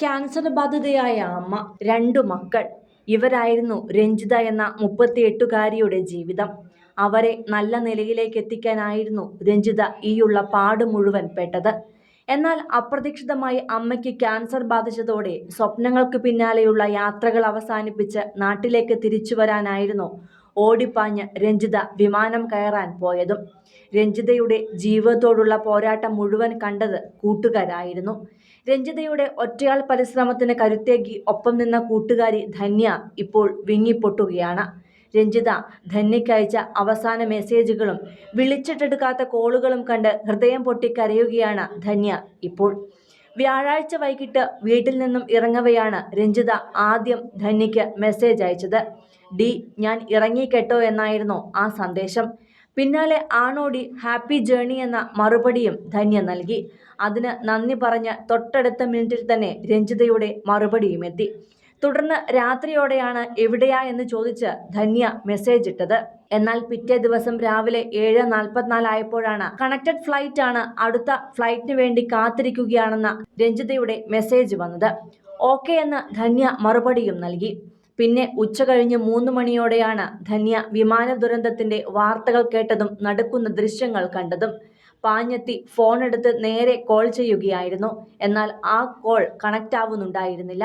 Cancer ബാധിതയായ അമ്മ രണ്ടു മക്കൾ. ഇവരായിരുന്നു രഞ്ജിത എന്ന മുപ്പത്തിയെട്ടുകാരിയുടെ ജീവിതം. അവരെ നല്ല നിലയിലേക്ക് എത്തിക്കാനായിരുന്നു രഞ്ജിത ഈയുള്ള പാട് മുഴുവൻ പെട്ടത്. എന്നാൽ അപ്രതീക്ഷിതമായി അമ്മയ്ക്ക് ക്യാൻസർ ബാധിച്ചതോടെ സ്വപ്നങ്ങൾക്ക് പിന്നാലെയുള്ള യാത്രകൾ അവസാനിപ്പിച്ച് നാട്ടിലേക്ക് തിരിച്ചു വരാനായിരുന്നു ഓടിപ്പാഞ്ഞ് രഞ്ജിത വിമാനം കയറാൻ പോയതും രഞ്ജിതയുടെ ജീവിതത്തോടുള്ള പോരാട്ടം മുഴുവൻ കണ്ടത് കൂട്ടുകാരായിരുന്നു. രഞ്ജിതയുടെ ഒറ്റയാൾ പരിശ്രമത്തിന് കരുത്തേകി ഒപ്പം നിന്ന കൂട്ടുകാരി ധന്യ ഇപ്പോൾ വിങ്ങിപ്പൊട്ടുകയാണ്. രഞ്ജിത ധന്യയ്ക്കയച്ച അവസാന മെസ്സേജുകളും വിളിച്ചിട്ടെടുക്കാത്ത കോളുകളും കണ്ട് ഹൃദയം പൊട്ടിക്കരയുകയാണ് ധന്യ ഇപ്പോൾ. വ്യാഴാഴ്ച വൈകിട്ട് വീട്ടിൽ നിന്നും ഇറങ്ങവെയാണ് രഞ്ജിത ആദ്യം ധന്യയ്ക്ക് മെസ്സേജ് അയച്ചത്. ഡി ഞാൻ ഇറങ്ങിക്കെട്ടോ എന്നായിരുന്നു ആ സന്ദേശം. പിന്നാലെ ആണോടി ഹാപ്പി ജേണി എന്ന മറുപടിയും ധന്യ നൽകി. അതിന് നന്ദി പറഞ്ഞ് തൊട്ടടുത്ത മിനിറ്റിൽ തന്നെ രഞ്ജിതയുടെ മറുപടിയും എത്തി തുടർന്ന് രാത്രിയോടെയാണ് എവിടെയാ എന്ന് ചോദിച്ച് ധന്യ മെസ്സേജ് ഇട്ടത്. എന്നാൽ പിറ്റേ ദിവസം രാവിലെ ഏഴ് നാൽപ്പത്തിനാലായപ്പോഴാണ് കണക്റ്റഡ് ഫ്ലൈറ്റ് ആണ് അടുത്ത ഫ്ലൈറ്റിന് വേണ്ടി കാത്തിരിക്കുകയാണെന്ന രഞ്ജിതയുടെ മെസ്സേജ് വന്നത്. ഓക്കെ എന്ന് ധന്യ മറുപടിയും നൽകി. പിന്നെ ഉച്ച കഴിഞ്ഞ് മൂന്ന് മണിയോടെയാണ് ധന്യ വിമാന ദുരന്തത്തിന്റെ വാർത്തകൾ കേട്ടതും നടക്കുന്ന ദൃശ്യങ്ങൾ കണ്ടതും. പാഞ്ഞെത്തി ഫോൺ എടുത്ത് നേരെ കോൾ ചെയ്യുകയായിരുന്നു. എന്നാൽ ആ കോൾ കണക്റ്റ് ആവുന്നുണ്ടായിരുന്നില്ല.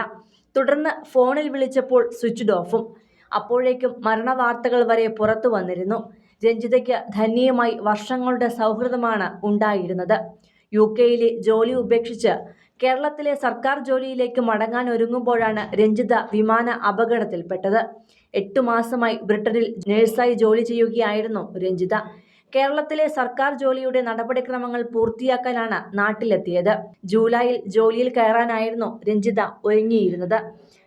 തുടർന്ന് ഫോണിൽ വിളിച്ചപ്പോൾ സ്വിച്ച്ഡ് ഓഫും അപ്പോഴേക്കും മരണവാർത്തകൾ വരെ പുറത്തു വന്നിരുന്നു. രഞ്ജിതയ്ക്ക് ധന്യമായി വർഷങ്ങളുടെ സൗഹൃദമാണ് ഉണ്ടായിരുന്നത്. യു കെയിലെ ജോലി ഉപേക്ഷിച്ച് കേരളത്തിലെ സർക്കാർ ജോലിയിലേക്ക് മടങ്ങാൻ ഒരുങ്ങുമ്പോഴാണ് രഞ്ജിത വിമാന അപകടത്തിൽപ്പെട്ടത്. എട്ടു മാസമായി ബ്രിട്ടനിൽ നഴ്സായി ജോലി ചെയ്യുകയായിരുന്നു രഞ്ജിത. കേരളത്തിലെ സർക്കാർ ജോലിയുടെ നടപടിക്രമങ്ങൾ പൂർത്തിയാക്കാനാണ് നാട്ടിലെത്തിയത്. ജൂലൈയിൽ ജോലിയിൽ കയറാനായിരുന്നു രഞ്ജിത ഒരുങ്ങിയിരുന്നത്.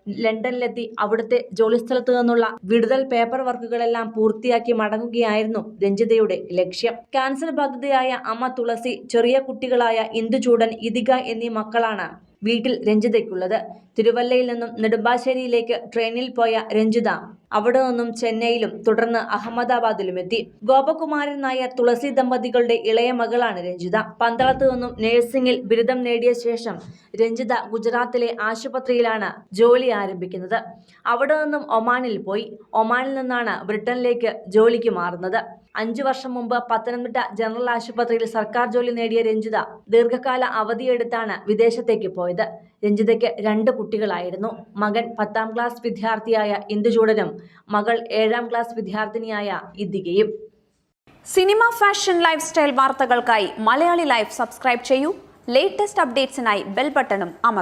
ലണ്ടനിലെത്തി അവിടുത്തെ ജോലിസ്ഥലത്തു നിന്നുള്ള വിടുതൽ പേപ്പർ വർക്കുകളെല്ലാം പൂർത്തിയാക്കി മടങ്ങുകയായിരുന്നു രഞ്ജിതയുടെ ലക്ഷ്യം. ക്യാൻസർ ബാധിതയായ അമ്മ തുളസി ചെറിയ കുട്ടികളായ ഇന്ദുചൂടൻ ഇതിക എന്നീ മക്കളാണ് വീട്ടിൽ രഞ്ജിതയ്ക്കുള്ളത്. തിരുവല്ലയിൽ നിന്നും നെടുമ്പാശ്ശേരിയിലേക്ക് ട്രെയിനിൽ പോയ രഞ്ജിത അവിടെ നിന്നും ചെന്നൈയിലും തുടർന്ന് അഹമ്മദാബാദിലും എത്തി. ഗോപകുമാരൻ നായർ തുളസി ദമ്പതികളുടെ ഇളയ മകളാണ് രഞ്ജിത. പന്തളത്ത് നിന്നും നഴ്സിംഗിൽ ബിരുദം നേടിയ ശേഷം രഞ്ജിത ഗുജറാത്തിലെ ആശുപത്രിയിലാണ് ജോലി ആരംഭിക്കുന്നത്. അവിടെ നിന്നും ഒമാനിൽ പോയി. ഒമാനിൽ നിന്നാണ് ബ്രിട്ടനിലേക്ക് ജോലിക്ക് മാറുന്നത്. അഞ്ചു വർഷം മുമ്പ് പത്തനംതിട്ട ജനറൽ ആശുപത്രിയിൽ സർക്കാർ ജോലി നേടിയ രഞ്ജിത ദീർഘകാല അവധിയെടുത്താണ് വിദേശത്തേക്ക് പോയത്. രഞ്ജിതയ്ക്ക് രണ്ട് കുട്ടികളായിരുന്നു. മകൻ പത്താം ക്ലാസ് വിദ്യാർത്ഥിയായ ഇന്ദുചൂടനും മകൾ ഏഴാം ക്ലാസ് വിദ്യാർത്ഥിനിയായ ഇദ്ദികയും സിനിമ ഫാഷൻ ലൈഫ് സ്റ്റൈൽ വാർത്തകൾക്കായി മലയാളി ലൈഫ് സബ്സ്ക്രൈബ് ചെയ്യൂ. ലേറ്റസ്റ്റ് അപ്ഡേറ്റ്സിനായി ബെൽ ബട്ടണും അമർ